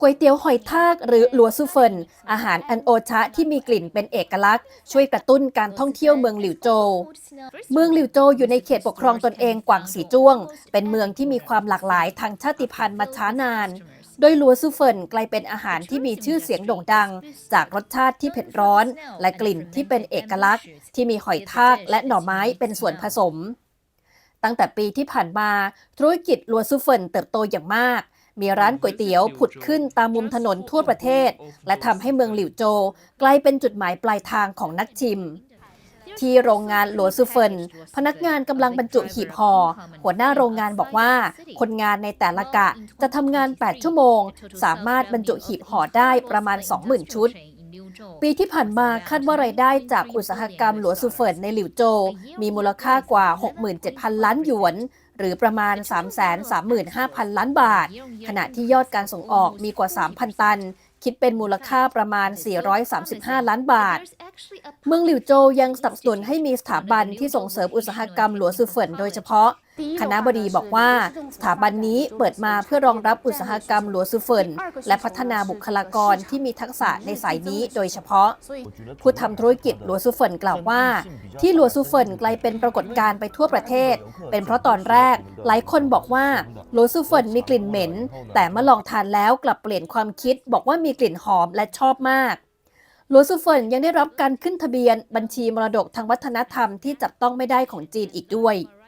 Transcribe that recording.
ก๋วยเตี๋ยวหอยทากหรือหลัวซูเฟิน อาหารอันโอชะที่มีกลิ่นเป็นเอกลักษณ์ ช่วยกระตุ้นการท่องเที่ยวเมืองหลิวโจวเมืองหลิวโจวอยู่ในเขตปกครองตนเองกวางสีจ้วง เป็นเมืองที่มีความหลากหลายทางชาติพันธุ์มาช้านาน โดยลัวซูเฟินกลายเป็นอาหารที่มีชื่อเสียงโด่งดัง จากรสชาติที่เผ็ดร้อน และกลิ่นที่เป็นเอกลักษณ์ ที่มีหอยทากและหน่อไม้เป็นส่วนผสม ตั้งแต่ปีที่ผ่านมา ธุรกิจลัวซูเฟินเติบโตอย่างมาก มีร้านก๋วยเตี๋ยวผุดขึ้นตามมุมถนนทั่วประเทศ และทำให้เมืองหลิวโจวกลายเป็นจุดหมายปลายทางของนักชิมที่โรงงานหลัวซูเฟิน พนักงานกำลังบรรจุหีบห่อหัวหน้าโรงงานบอกว่า คนงานในแต่ละกะจะทำงาน 8 ชั่วโมง สามารถบรรจุหีบห่อได้ประมาณ 20,000 ชุด ปีที่ผ่านมาคาดว่ารายได้จากอุตสาหกรรมหลัวซูเฟินในหลิวโจ มีมูลค่ากว่า 67,000 ล้านหยวน หรือประมาณ 335,000 ล้านบาท ขณะที่ยอดการส่งออกมีกว่า 3,000 ตัน คิดเป็นมูลค่าประมาณ 435 ล้านบาท เมืองหลิวโจยังสนับสนุนให้มีสถาบันที่ส่งเสริมอุตสาหกรรมหลัวซูเฟินโดยเฉพาะคณะบดีบอกว่า สถาบันนี้เปิดมาเพื่อรองรับอุตสาหกรรมหลัวซูเฟิน และพัฒนาบุคลากรที่มีทักษะในสายนี้โดยเฉพาะ ผู้ทำธุรกิจหลัวซูเฟินกล่าวว่า ที่หลัวซูเฟินกลายเป็นปรากฏการณ์ไปทั่วประเทศ เป็นเพราะตอนแรก หลายคนบอกว่าหลัวซูเฟินมีกลิ่นเหม็น แต่เมื่อลองทานแล้วกลับเปลี่ยนความคิด บอกว่ามีกลิ่นหอมและชอบมากหลัวซูเฟินยังได้รับการขึ้นทะเบียนบัญชีมรดกทางวัฒนธรรมที่จับต้องไม่ได้ของจีนอีกด้วย Alright.